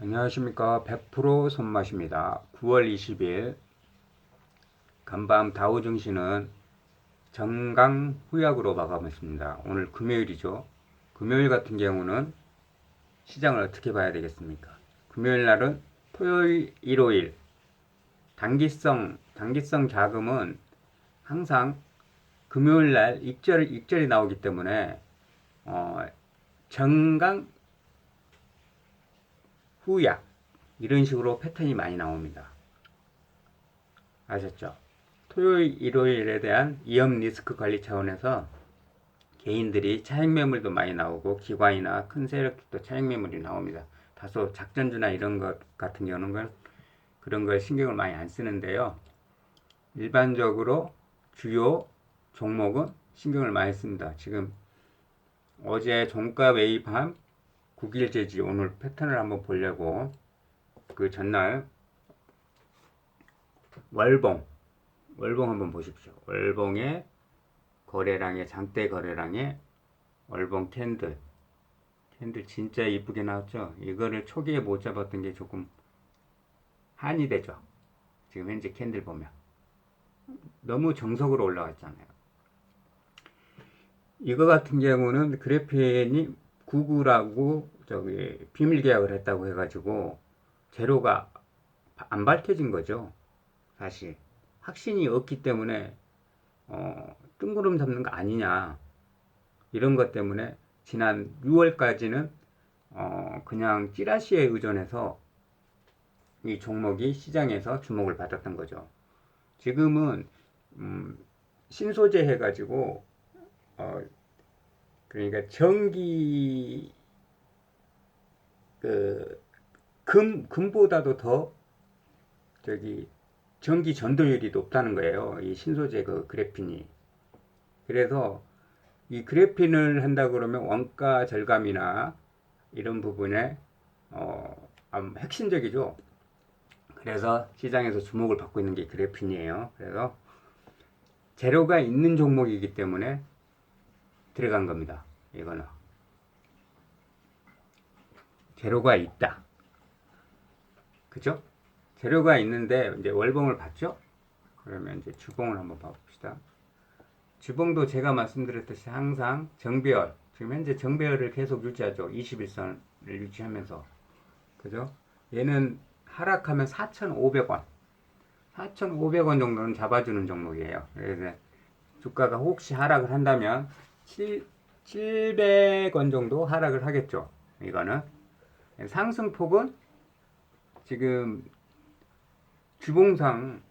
안녕하십니까. 100% 손맛입니다. 9월 20일 간밤 다우 증시는 정강 후약으로 마감했습니다. 오늘 금요일이죠. 금요일 같은 경우는 시장을 어떻게 봐야 되겠습니까? 금요일 날은 토요일 일요일. 단기성 단기성 자금은 항상 금요일 날 입절 입절이 나오기 때문에 어, 정강 후약 이런 식으로 패턴이 많이 나옵니다. 아셨죠? 토요일, 일요일에 대한 위험 리스크 관리 차원에서 개인들이 차익 매물도 많이 나오고 기관이나 큰 세력도 차익 매물이 나옵니다. 다소 작전주나 이런 것 같은 경우는 그런 걸 신경을 많이 안 쓰는데요. 일반적으로 주요 종목은 신경을 많이 씁니다. 지금 어제 종가 매입한 9일 제지 오늘 패턴을 한번 보려고 그 전날 월봉 월봉 한번 보십시오. 월봉의 거래량의 장대 거래량의 월봉 캔들 캔들 진짜 이쁘게 나왔죠. 이거를 초기에 못 잡았던 게 조금 한이 되죠. 지금 현재 캔들 보면 너무 정석으로 올라갔잖아요. 이거 같은 경우는 그래프인 이 구글하고 저기 비밀 계약을 했다고 해가지고 제로가 안 밝혀진 거죠. 사실 확신이 없기 때문에 어, 뜬구름 잡는 거 아니냐 이런 것 때문에 지난 6월까지는 어, 그냥 찌라시에 의존해서 이 종목이 시장에서 주목을 받았던 거죠. 지금은 음, 신소재 해가지고 어, 그러니까 전기 그 금, 금보다도 더 저기 전기 전도율이 높다는 거예요. 이 신소재 그 그래핀이. 그래서 이 그래핀을 한다 그러면 원가 절감이나 이런 부분에 어, 핵심적이죠. 그래서 시장에서 주목을 받고 있는 게 그래핀이에요. 그래서 재료가 있는 종목이기 때문에 들어간 겁니다. 이거는 재료가 있다. 그죠? 재료가 있는데 이제 월봉을 봤죠? 그러면 이제 주봉을 한번 봐봅시다. 주봉도 제가 말씀드렸듯이 항상 정배열, 지금 현재 정배열을 계속 유지하죠. 21선을 유지하면서. 그죠? 얘는 하락하면 4,500원. 4,500원 정도는 잡아주는 종목이에요. 그래서 주가가 혹시 하락을 한다면 7, 700원 정도 하락을 하겠죠. 이거는. 상승폭은 지금 주봉상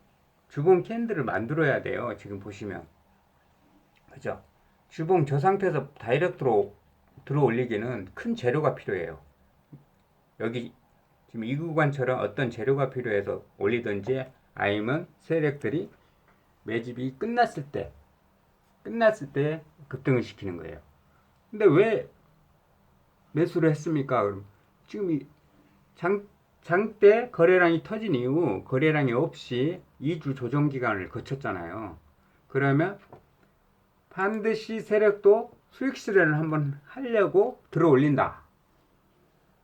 주봉 캔들을 만들어야 돼요. 지금 보시면. 그죠? 주봉 저 상태에서 다이렉트로 들어 올리기는 큰 재료가 필요해요. 여기 지금 이 구간처럼 어떤 재료가 필요해서 올리든지 아니면 세력들이 매집이 끝났을 때 끝났을 때 급등을 시키는 거예요. 근데 왜 매수를 했습니까? 그럼 지금 이 장, 장대 거래량이 터진 이후 거래량이 없이 2주 조정 기간을 거쳤잖아요. 그러면 반드시 세력도 수익 실현을 한번 하려고 들어 올린다.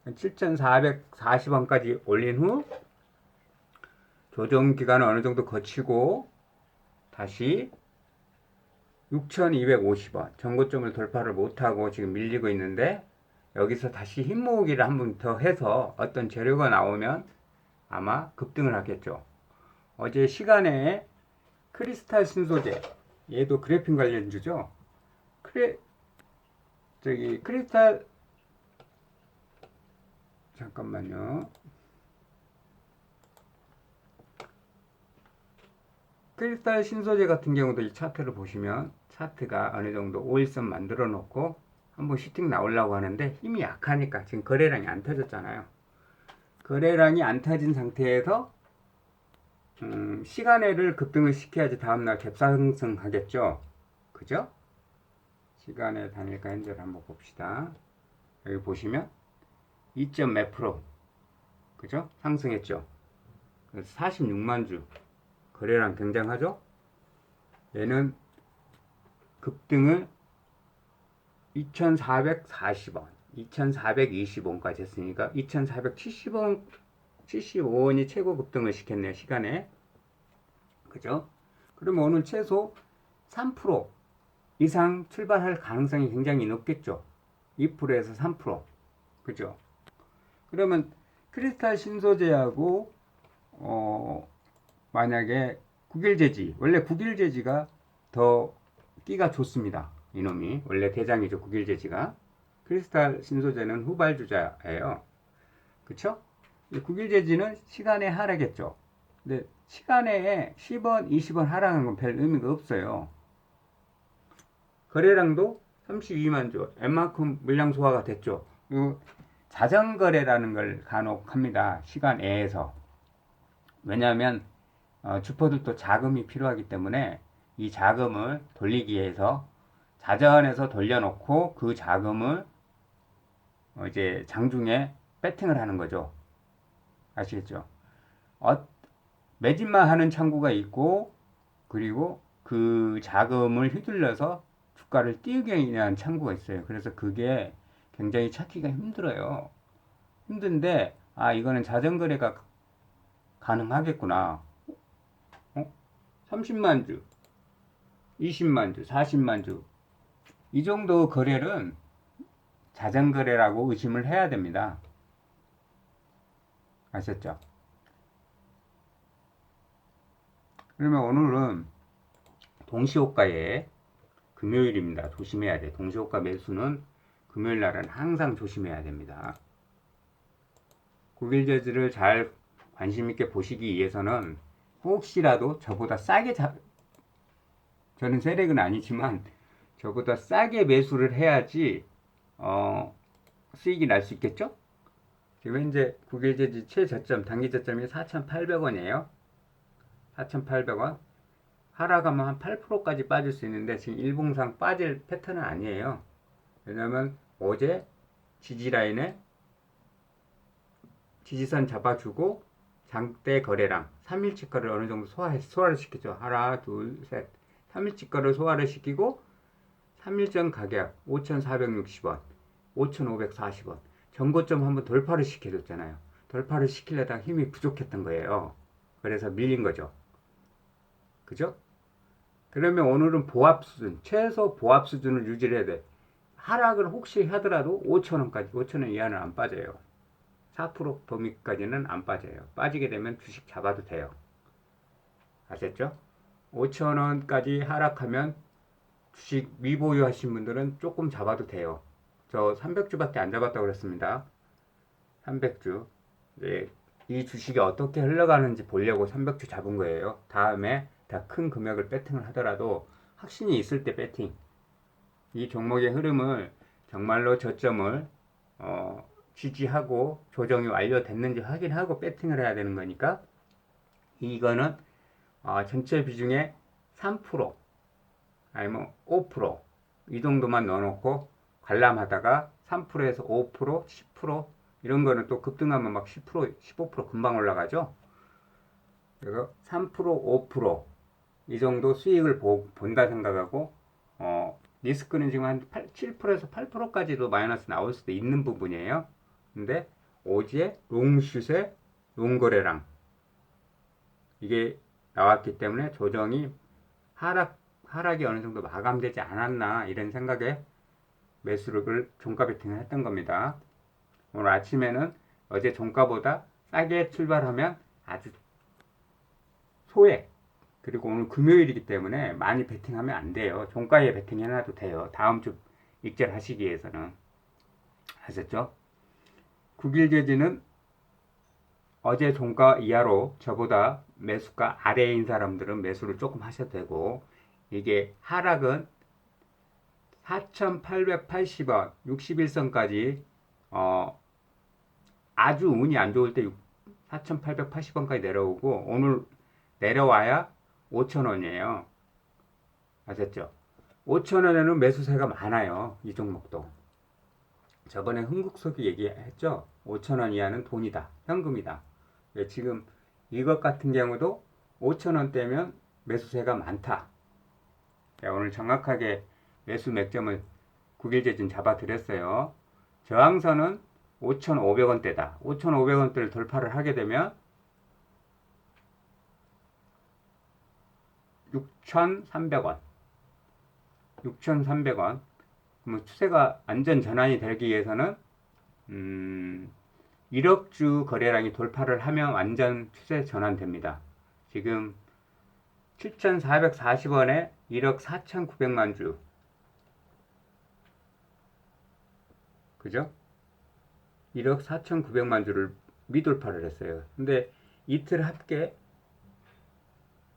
7,440원까지 올린 후 조정 기간을 어느 정도 거치고 다시 6,250원 전고점을 돌파를 못하고 지금 밀리고 있는데 여기서 다시 힘 모으기를 한 번 더 해서 어떤 재료가 나오면 아마 급등을 하겠죠. 어제 시간에 크리스탈 신소재 얘도 그래핀 관련주죠. 크레 저기 크리스탈 잠깐만요. 크리스탈 신소재 같은 경우도 이 차트를 보시면 차트가 어느 정도 5일선 만들어 놓고 한번 슈팅 나오려고 하는데 힘이 약하니까 지금 거래량이 안 터졌잖아요. 거래량이 안 터진 상태에서 음, 시간에를 급등을 시켜야지 다음날 갭상승 하겠죠. 그죠? 시간의 단일가 현재를 한번 봅시다. 여기 보시면 2점 몇 프로 그죠? 상승했죠. 그래서 46만 주 거래량 굉장하죠? 얘는 급등을 2,440원 2420원까지 했으니까 2470원 75원이 최고 급등을 시켰네요 시간에 그죠? 그러면 오늘 최소 3% 이상 출발할 가능성이 굉장히 높겠죠 2%에서 3% 그죠? 그러면 크리스탈 신소재하고 어 만약에 국일제지 원래 국일제지가 더 끼가 좋습니다. 이놈이. 원래 대장이죠. 국일제지가. 크리스탈 신소재는 후발주자예요. 그쵸? 이 국일제지는 시간에 하락했죠. 근데 시간에 10원 20원 하락한 건 별 의미가 없어요. 거래량도 32만 주 웬만큼 물량 소화가 됐죠. 요 자전거래라는 걸 간혹 합니다. 시간 에에서. 왜냐하면 어, 주포들도 자금이 필요하기 때문에 이 자금을 돌리기 위해서 자전에서 돌려놓고 그 자금을 어, 이제 장중에 배팅을 하는 거죠. 아시겠죠? 어, 매집만 하는 창구가 있고 그리고 그 자금을 휘둘러서 주가를 띄우게 위한 창구가 있어요. 그래서 그게 굉장히 찾기가 힘들어요. 힘든데 아 이거는 자전거래가 가능하겠구나. 어? 30만 주, 20만 주, 40만 주. 이 정도 거래는 자전거래라고 의심을 해야 됩니다. 아셨죠? 그러면 오늘은 동시호가에 금요일입니다. 조심해야 돼. 동시호가 매수는 금요일 날은 항상 조심해야 됩니다. 국일저지를 잘 관심 있게 보시기 위해서는 혹시라도 저보다 싸게 자, 저는 세력은 아니지만 저보다 싸게 매수를 해야지 어, 수익이 날 수 있겠죠? 지금 현재 국일제지 최저점 단기 저점이 4,800원이에요. 4,800원. 하락하면 한 8%까지 빠질 수 있는데 지금 일봉상 빠질 패턴은 아니에요. 왜냐면 어제 지지 라인에 지지선 잡아주고 장대 거래량 3일치 거를 어느 정도 소화, 소화를 시키죠. 하나, 둘, 셋. 3일치 거를 소화를 시키고 3일 전 가격 5,460원, 5,540원. 전고점 한번 돌파를 시켜줬잖아요. 돌파를 시키려다 힘이 부족했던 거예요. 그래서 밀린 거죠. 그죠? 그러면 오늘은 보합 수준, 최소 보합 수준을 유지를 해야 돼. 하락을 혹시 하더라도 5천원까지, 5천원 이하는 안 빠져요. 4% 범위까지는 안 빠져요. 빠지게 되면 주식 잡아도 돼요. 아셨죠? 5천 원까지 하락하면 주식 미보유 하신 분들은 조금 잡아도 돼요. 저 300주밖에 안 잡았다고 그랬습니다. 300주. 네, 이 주식이 어떻게 흘러가는지 보려고 300주 잡은 거예요. 다음에 더큰 금액을 배팅을 하더라도 확신이 있을 때 배팅. 이 종목의 흐름을 정말로 저점을 어, 지지하고 조정이 완료됐는지 확인하고 배팅을 해야 되는 거니까 이거는 어, 전체 비중의 3% 아니면 5%이 정도만 넣어놓고 관람하다가 3%에서 5% 10% 이런 거는 또 급등하면 막 10% 15% 금방 올라가죠. 그래서 3% 5%이 정도 수익을 보, 본다 생각하고 어, 리스크는 지금 한 8, 7%에서 8%까지도 마이너스 나올 수도 있는 부분이에요. 근데 어제 롱슛의 롱거래량 이게 나왔기 때문에 조정이 하락 하락이 어느 정도 마감되지 않았나 이런 생각에 매수를 종가 베팅을 했던 겁니다. 오늘 아침에는 어제 종가보다 싸게 출발하면 아주 소액 그리고 오늘 금요일이기 때문에 많이 베팅하면 안 돼요. 종가에 베팅해놔도 돼요. 다음 주 익절하시기 위해서는 아셨죠? 국일제지는 어제 종가 이하로 저보다 매수가 아래인 사람들은 매수를 조금 하셔도 되고 이게 하락은 4,880원 61선까지 어 아주 운이 안 좋을 때 4,880원까지 내려오고 오늘 내려와야 5,000원이에요. 아셨죠? 5,000원에는 매수세가 많아요. 이 종목도. 저번에 흥국석이 얘기했죠. 5천원 이하는 돈이다. 현금이다. 예, 지금 이것 같은 경우도 5천원대면 매수세가 많다. 예, 오늘 정확하게 매수 맥점을 9일째 좀 잡아드렸어요. 저항선은 5,500원대다. 5,500원대를 돌파를 하게 되면 6,300원. 6,300원. 그러면 추세가 안전 전환이 되기 위해서는 음, 1억 주 거래량이 돌파를 하면 완전 추세 전환됩니다. 지금 7,440원에 1억 4,900만 주. 그죠? 1억 4,900만 주를 미돌파를 했어요. 근데 이틀 합계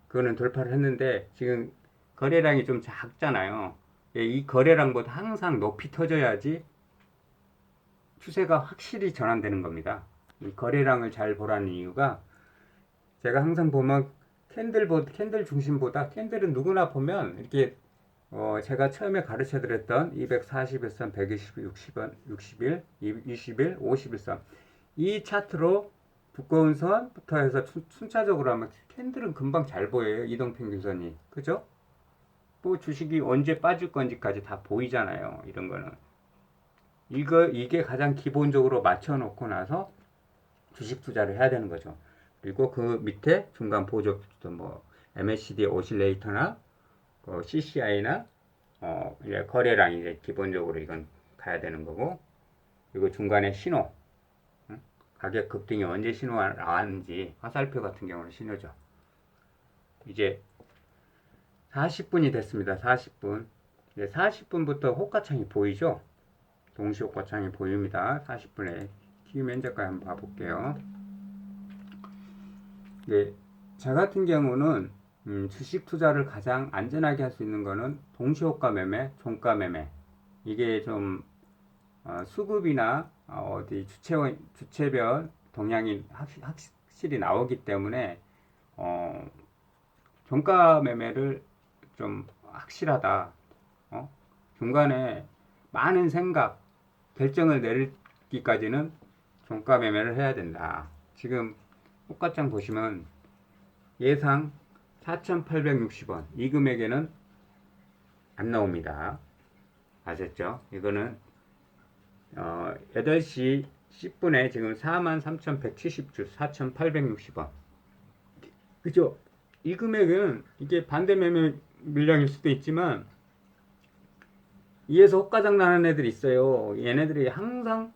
그거는 돌파를 했는데 지금 거래량이 좀 작잖아요. 예, 이 거래량보다 항상 높이 터져야지 추세가 확실히 전환되는 겁니다. 이 거래량을 잘 보라는 이유가 제가 항상 보면 캔들보다 캔들 중심보다 캔들은 누구나 보면 이렇게 어 제가 처음에 가르쳐 드렸던 240일선, 120, 60원, 60일, 20일, 51선 이 차트로 두꺼운 선부터 해서 순- 순차적으로 하면 캔들은 금방 잘 보여요. 이동평균선이. 그죠? 또 주식이 언제 빠질 건지까지 다 보이잖아요. 이런 거는. 이거, 이게 가장 기본적으로 맞춰놓고 나서 주식 투자를 해야 되는 거죠. 그리고 그 밑에 중간 보조, 뭐, MACD 오실레이터나, 어, CCI나, 어, 이제 거래량 이제 기본적으로 이건 가야 되는 거고, 그리고 중간에 신호, 응? 가격 급등이 언제 신호가 나왔는지, 화살표 같은 경우는 신호죠. 이제 40분이 됐습니다. 40분. 이제 40분부터 호가창이 보이죠? 동시 호가창이 보입니다. 40분에 키 면적까지 한번 봐볼게요. 네, 저 같은 경우는 음, 주식 투자를 가장 안전하게 할 수 있는 거는 동시 호가 매매, 종가 매매. 이게 좀 어, 수급이나 어, 디 주체 주체별 동향이 확, 확실히 나오기 때문에 어, 종가 매매를 좀 확실하다. 어? 중간에 많은 생각, 결정을 내리기까지는 종가 매매를 해야 된다. 지금 호가장 보시면 예상 4,860원. 이 금액에는 안 나옵니다. 아셨죠? 이거는 어, 8시 10분에 지금 43,170주 4,860원. 그죠? 이 금액은 이게 반대 매매 물량일 수도 있지만 이에서 호가장 나는 애들이 있어요. 얘네들이 항상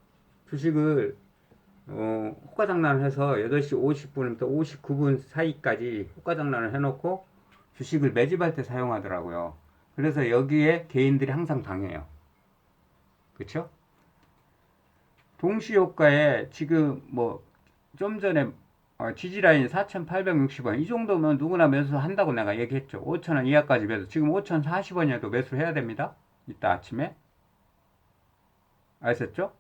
주식을 어, 호가장난을 해서 8시 50분부터 59분 사이까지 호가장난을 해놓고 주식을 매집할 때 사용하더라고요. 그래서 여기에 개인들이 항상 당해요. 그쵸? 동시 효과에 지금 뭐 좀 전에 어, 지지라인 4,860원 이 정도면 누구나 매수한다고 내가 얘기했죠. 5,000원 이하까지 매수. 지금 5,040원이라도 매수해야 됩니다. 이따 아침에. 아셨죠?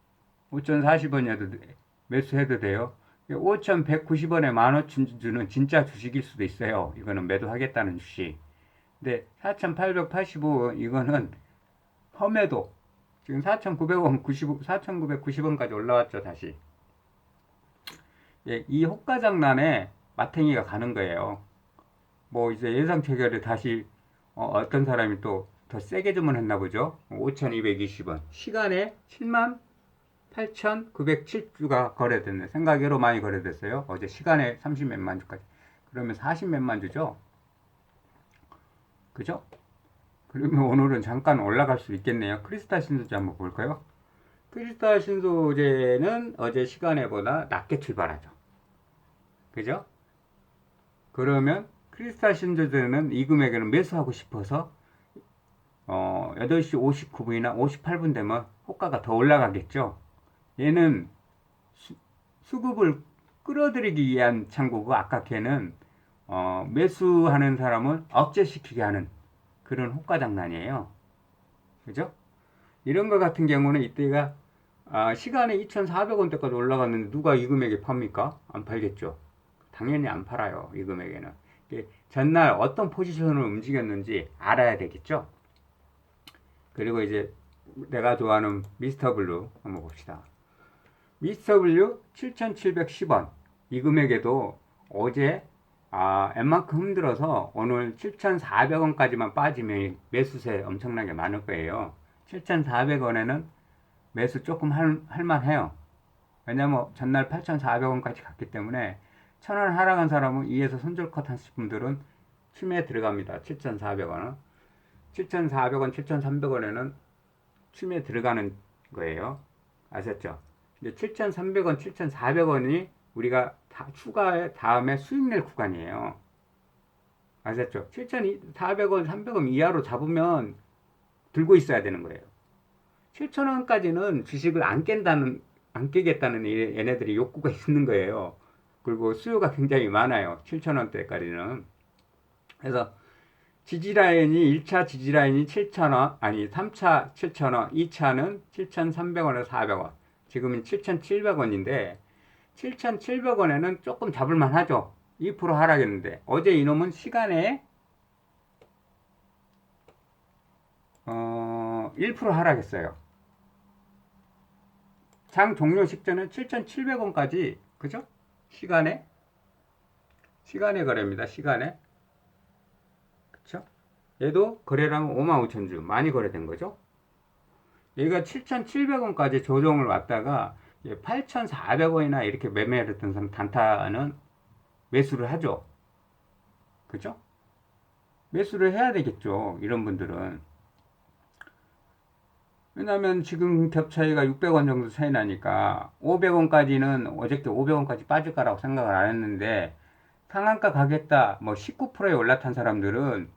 5,040원이라도 매수해도 돼요. 5,190원에 15,000주는 진짜 주식일 수도 있어요. 이거는 매도하겠다는 주식. 근데 4,885원 이거는 험해도 지금 4,900원 90 4,990원까지 올라왔죠, 다시. 예, 이 호가장난에 마탱이가 가는 거예요. 뭐 이제 예상 체결에 다시 어, 떤 사람이 또 더 세게 주문했나 보죠. 5,220원. 시간에 7만 8,907주가 거래됐네. 생각외로 많이 거래됐어요. 어제 시간에 30 몇만 주까지. 그러면 40 몇만 주죠. 그죠? 그러면 오늘은 잠깐 올라갈 수 있겠네요. 크리스탈 신소재 한번 볼까요? 크리스탈 신소재는 어제 시간에보다 낮게 출발하죠. 그죠? 그러면 크리스탈 신소재는 이 금액에는 매수하고 싶어서 어, 8시 59분이나 58분 되면 호가가 더 올라가겠죠. 얘는 수, 급을 끌어들이기 위한 창고고 아까 걔는 어, 매수하는 사람을 억제시키게 하는 그런 호가 장난이에요. 그죠? 이런 거 같은 경우는 이때가 아, 시간에 2,400원대까지 올라갔는데 누가 이 금액에 팝니까? 안 팔겠죠. 당연히 안 팔아요. 이 금액에는. 전날 어떤 포지션으로 움직였는지 알아야 되겠죠. 그리고 이제 내가 좋아하는 미스터 블루 한번 봅시다. 미스터 블루 7,710원. 이 금액에도 어제 아, 웬만큼 힘들어서 오늘 7,400원까지만 빠지면 매수세 엄청나게 많을 거예요. 7,400원에는 매수 조금 할, 할만해요. 왜냐면 전날 8,400원까지 갔기 때문에 1,000원 하락한 사람은 2에서 손절컷 하신 분들은 추매에 들어갑니다. 7,400원은. 7,400원, 7,300원에는 추매에 들어가는 거예요. 아셨죠? 이제 7,300원, 7,400원이 우리가 다 추가해 다음에 수익 낼 구간이에요. 아셨죠? 7,400원, 300원 이하로 잡으면 들고 있어야 되는 거예요. 7,000원까지는 주식을 안 깬다는, 안 깨겠다는 이- 얘네들이 욕구가 있는 거예요. 그리고 수요가 굉장히 많아요. 7,000원대까지는. 그래서 지지라인이 1차 지지라인이 7,000원, 아니 3차 7,000원, 2차는 7,300원에서 400원. 지금은 7,700원인데 7,700원에는 조금 잡을만 하죠. 2% 하락했는데 어제 이놈은 시간에 어, 1% 하락했어요. 장 종료 식전은 7,700원까지 그죠? 시간에 시간에 거래입니다. 시간에? 얘도 거래량 55,000주 많이 거래된 거죠. 얘가 7,700원까지 조정을 왔다가 8,400원이나 이렇게 매매를 했던 단타는 매수를 하죠. 그죠? 매수를 해야 되겠죠. 이런 분들은. 왜냐면 지금 겹 차이가 600원 정도 차이 나니까 500원까지는 어저께 500원까지 빠질 거라고 생각을 안 했는데 상한가 가겠다 뭐 19%에 올라탄 사람들은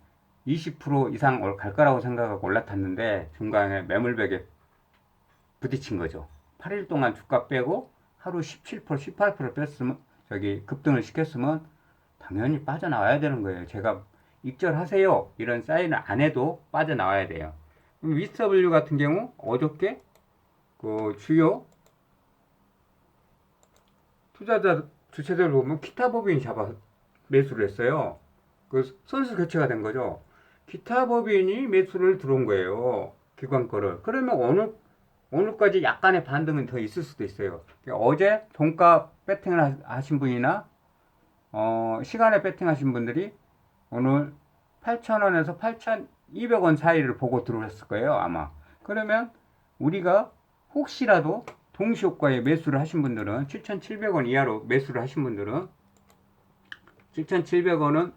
20% 이상 올- 갈 거라고 생각하고 올라탔는데 중간에 매물벽에 부딪힌 거죠. 8일 동안 주가 빼고 하루 17% 18% 뺐으면 저기 급등을 시켰으면 당연히 빠져나와야 되는 거예요. 제가 익절하세요 이런 사인을 안 해도 빠져나와야 돼요. 위스터블류 같은 경우 어저께 그 주요 투자자 주체들 보면 기타 법인이 잡아 매수를 했어요. 그 선수 교체가 된 거죠. 기타 법인이 매수를 들어온 거예요. 기관 거를. 그러면 어느 오늘까지 약간의 반등은 더 있을 수도 있어요. 어제 종가 배팅을 하- 하신 분이나 어, 시간에 배팅하신 분들이 오늘 8,000원에서 8,200원 사이를 보고 들어왔을 거예요, 아마. 그러면 우리가 혹시라도 동시효과에 매수를 하신 분들은 7,700원 이하로 매수를 하신 분들은 7,700원은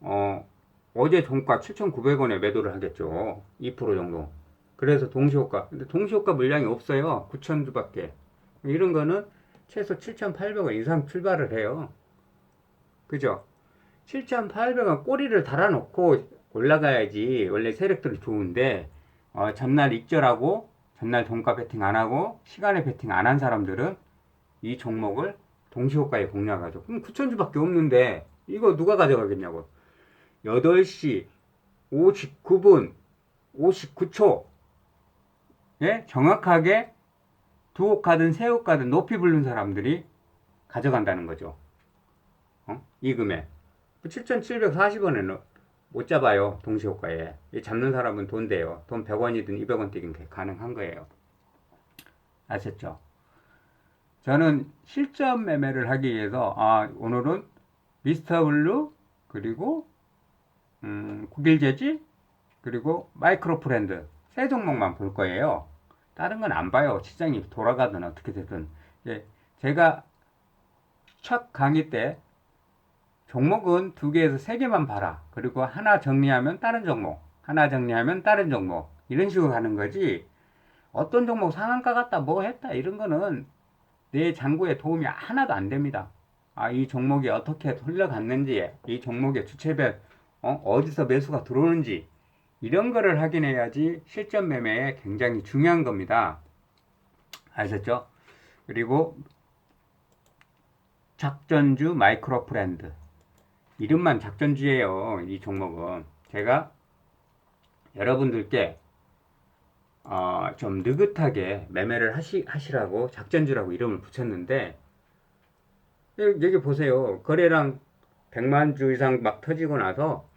어, 어제 종가 7,900원에 매도를 하겠죠. 2% 정도. 그래서 동시효과. 근데 동시효과 물량이 없어요. 9,000주밖에. 이런 거는 최소 7,800원 이상 출발을 해요. 그죠? 7,800원 꼬리를 달아놓고 올라가야지 원래 세력들이 좋은데 어, 전날 익절하고 전날 종가 베팅 안 하고 시간에 베팅 안 한 사람들은 이 종목을 동시효과에 공략하죠. 그럼 9,000주밖에 없는데 이거 누가 가져가겠냐고. 8시 59분 59초 예? 정확하게 두옥 가든 세옥 가든 높이 부른 사람들이 가져간다는 거죠. 어? 이 금액. 7,740원에는 못 잡아요. 동시효과에. 이 잡는 사람은 돈 돼요. 돈 100원이든 200원이든 가능한 거예요. 아셨죠? 저는 실전 매매를 하기 위해서 아, 오늘은 미스터 블루 그리고 음, 국일제지 그리고 마이크로 프렌드 세 종목만 볼 거예요. 다른 건 안 봐요. 시장이 돌아가든 어떻게 되든. 예, 제가 첫 강의 때 종목은 두 개에서 세 개만 봐라. 그리고 하나 정리하면 다른 종목, 하나 정리하면 다른 종목 이런 식으로 가는 거지. 어떤 종목 상한가 갔다 뭐 했다 이런 거는 내 장구에 도움이 하나도 안 됩니다. 아, 이 종목이 어떻게 흘러갔는지, 이 종목의 주체별 어, 어디서 매수가 들어오는지 이런 거를 확인해야지 실전 매매에 굉장히 중요한 겁니다. 아셨죠? 그리고 작전주 마이크로 프렌드 이름만 작전주예요. 이 종목은 제가 여러분들께 어, 좀 느긋하게 매매를 하시, 하시라고 작전주라고 이름을 붙였는데 여기 보세요. 거래량 100만 주 이상 막 터지고 나서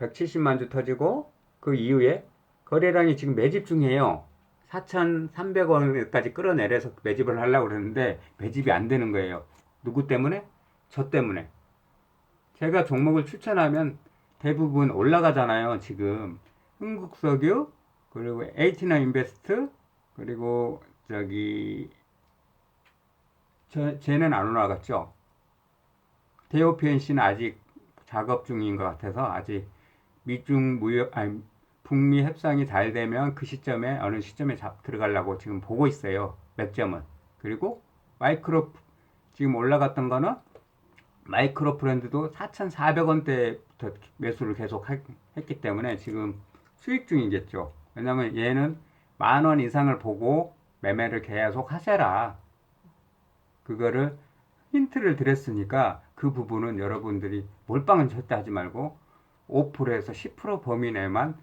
170만 주 터지고 그 이후에 거래량이 지금 매집 중이에요. 4,300원까지 끌어내려서 매집을 하려고 그러는데 매집이 안 되는 거예요. 누구 때문에? 저 때문에. 제가 종목을 추천하면 대부분 올라가잖아요. 지금 흥국석유 그리고 에이티나 인베스트 그리고 저기 저 쟤는 안 올라갔죠. 대오피엔씨는 아직 작업 중인 것 같아서 아직 미중 무역 아니 북미 협상이 잘 되면 그 시점에 어느 시점에 잡, 들어가려고 지금 보고 있어요. 몇 점은. 그리고 마이크로 지금 올라갔던 거는 마이크로 브랜드도 4,400원대부터 매수를 계속 하- 했기 때문에 지금 수익 중이겠죠. 왜냐면 얘는 만 원 이상을 보고 매매를 계속 하세라. 그거를 힌트를 드렸으니까 그 부분은 여러분들이 몰빵은 절대 하지 말고 5%에서 10% 범위 내만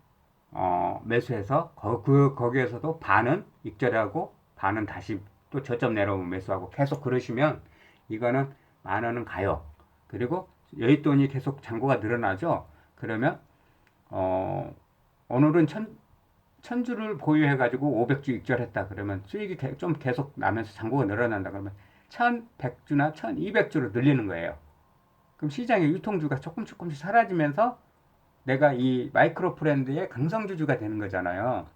어, 매수해서 거, 그, 거기에서도 반은 익절하고 반은 다시 또 저점 내려오면 매수하고 계속 그러시면 이거는 만 원은 가요. 그리고 여윳돈이 계속 잔고가 늘어나죠. 그러면 어, 오늘은 천, 천주를 보유해가지고 500주 익절했다. 그러면 수익이 개- 좀 계속 나면서 잔고가 늘어난다. 그러면 1100주나 1200주로 늘리는 거예요. 그럼 시장의 유통주가 조금 조금씩 사라지면서 내가 이 마이크로 브랜드의 강성주주가 되는 거잖아요.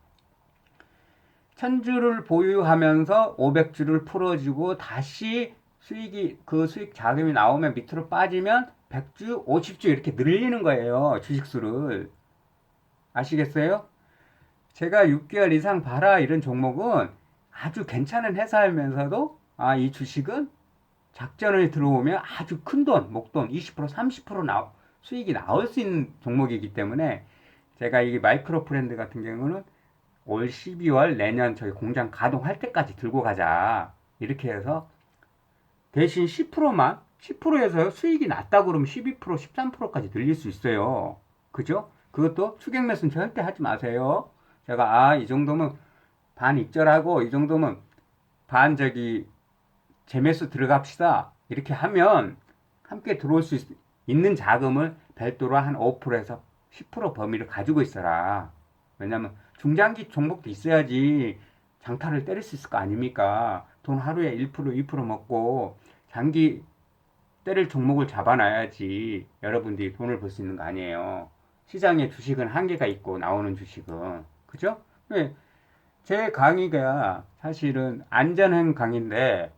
천주를 보유하면서 500주를 풀어주고 다시 수익이 그 수익 자금이 나오면 밑으로 빠지면 100주, 50주 이렇게 늘리는 거예요. 주식수를. 아시겠어요? 제가 6개월 이상 봐라 이런 종목은 아주 괜찮은 회사이면서도 아, 이 주식은 작전을 들어오면 아주 큰 돈, 목돈 20%, 30% 나, 수익이 나올 수 있는 종목이기 때문에 제가 이 마이크로 브랜드 같은 경우는 올 12월 내년 저희 공장 가동할 때까지 들고 가자. 이렇게 해서 대신 10%만 10%에서 수익이 낮다 그러면 12%, 13%까지 늘릴 수 있어요. 그죠? 그것도 추격 매수는 절대 하지 마세요. 제가 아, 이 정도면 반 익절하고 이 정도면 반 저기 재매수 들어갑시다. 이렇게 하면 함께 들어올 수 있, 는 자금을 별도로 한 5%에서 10% 범위를 가지고 있어라. 왜냐면 중장기 종목도 있어야지 장타를 때릴 수 있을 거 아닙니까? 돈 하루에 1%, 2% 먹고 장기 때릴 종목을 잡아놔야지 여러분들이 돈을 벌 수 있는 거 아니에요. 시장에 주식은 한계가 있고 나오는 주식은 그죠? 왜? 제 강의가 사실은 안전한 강의인데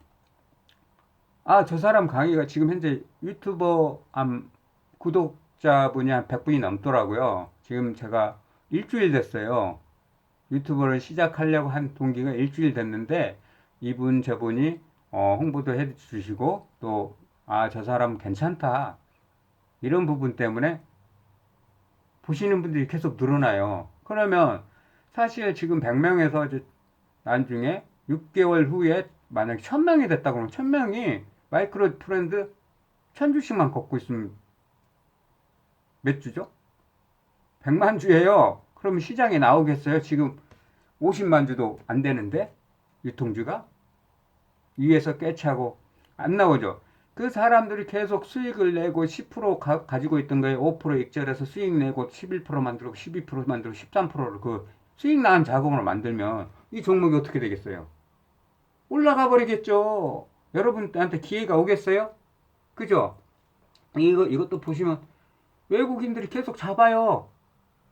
아 저 사람 강의가 지금 현재 유튜버 한 구독자분이 한 100분이 넘더라고요. 지금 제가 일주일 됐어요. 유튜버를 시작하려고 한 동기가 일주일 됐는데 이분 저분이 어, 홍보도 해주시고 또 아 저 사람 괜찮다 이런 부분 때문에 보시는 분들이 계속 늘어나요. 그러면 사실 지금 100명에서 이제 나중에 6개월 후에 만약 1000명이 됐다 그러면 1000명이 마이크로 브랜드 1000주씩만 걷고 있으면 몇 주죠? 100만 주예요. 그러면 시장에 나오겠어요? 지금 50만 주도 안 되는데 유통주가 위에서 깨치하고 안 나오죠. 그 사람들이 계속 수익을 내고 10% 가, 가지고 있던 거에 5% 익절해서 수익 내고 11% 만들고 12% 만들고 13%를 그 수익 나는 자금으로 만들면 이 종목이 어떻게 되겠어요? 올라가 버리겠죠. 여러분한테 기회가 오겠어요? 그죠? 이거 이것도 보시면 외국인들이 계속 잡아요.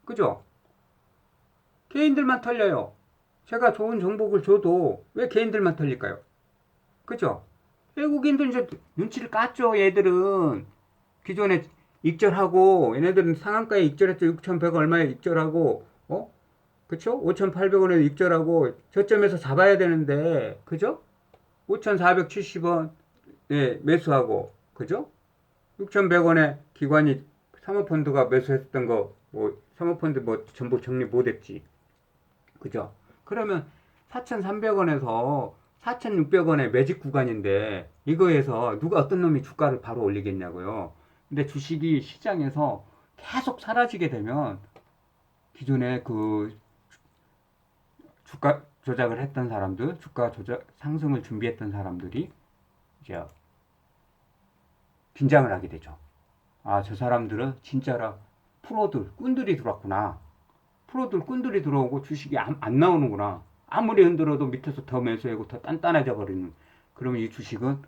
그죠? 개인들만 털려요. 제가 좋은 정보를 줘도 왜 개인들만 털릴까요? 그죠? 외국인들 이제 눈치를 깠죠, 얘들은. 기존에 익절하고, 얘네들은 상한가에 익절했죠. 6,100원 얼마에 익절하고, 어? 그쵸? 5,800원에 익절하고, 저점에서 잡아야 되는데, 그죠? 5,470원, 예, 매수하고, 그죠? 6,100원에 기관이 사모펀드가 매수했던 거, 뭐, 사모펀드 뭐, 전부 정리 못했지. 그죠? 그러면 4,300원에서 4,600원의 매직 구간인데 이거에서 누가 어떤 놈이 주가를 바로 올리겠냐고요. 근데 주식이 시장에서 계속 사라지게 되면 기존에 그 주가 조작을 했던 사람들, 주가 조작 상승을 준비했던 사람들이 이제 긴장을 하게 되죠. 아, 저 사람들은 진짜라 프로들, 꾼들이 들어왔구나. 프로들, 꾼들이 들어오고 주식이 안, 안 나오는구나. 아무리 흔들어도 밑에서 더 매수하고 더 단단해져 버리는. 그러면 이 주식은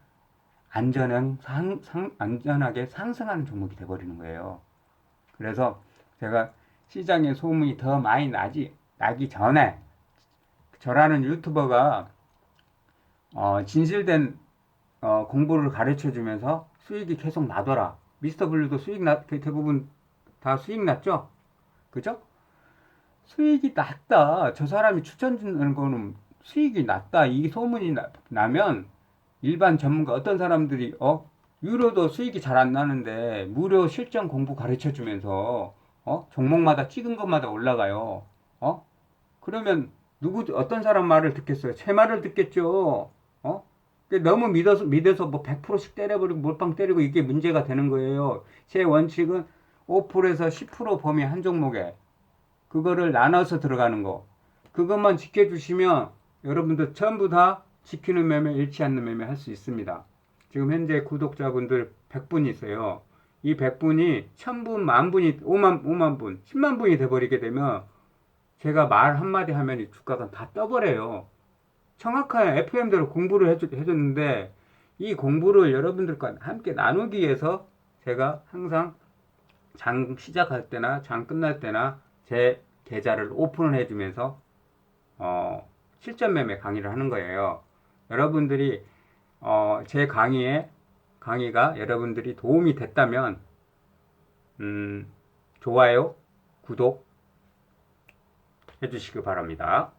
안전한, 상, 상, 안전하게 상승하는 종목이 돼버리는 거예요. 그래서 제가 시장에 소문이 더 많이 나지, 나기 전에 저라는 유튜버가 어, 진실된 어, 공부를 가르쳐 주면서 수익이 계속 나더라. 미스터 블루도 수익 나, 대- 대부분 다 수익 났죠? 그죠? 수익이 낮다. 저 사람이 추천 주는 거는 수익이 낮다. 이 소문이 나, 나면 일반 전문가 어떤 사람들이 어 유료도 수익이 잘 안 나는데 무료 실전 공부 가르쳐 주면서 어 종목마다 찍은 것마다 올라가요. 어 그러면 누구 어떤 사람 말을 듣겠어요? 제 말을 듣겠죠. 어? 너무 믿어서 믿어서 뭐 100%씩 때려버리고 몰빵 때리고 이게 문제가 되는 거예요. 제 원칙은 5%에서 10% 범위 한 종목에 그거를 나눠서 들어가는 거. 그것만 지켜주시면 여러분들 전부 다 지키는 매매, 잃지 않는 매매 할 수 있습니다. 지금 현재 구독자분들 100분 있어요. 이 100분이 1000분, 만분이 5만, 5만 분, 10만 분이 돼버리게 되면 제가 말 한마디 하면 이 주가가 다 떠버려요. 정확한 FM대로 공부를 해줬, 해줬는데 이 공부를 여러분들과 함께 나누기 위해서 제가 항상 장 시작할 때나 장 끝날 때나 제 계좌를 오픈을 해주면서 어, 실전 매매 강의를 하는 거예요. 여러분들이 어, 제 강의에 강의가 여러분들이 도움이 됐다면 음, 좋아요, 구독 해주시기 바랍니다.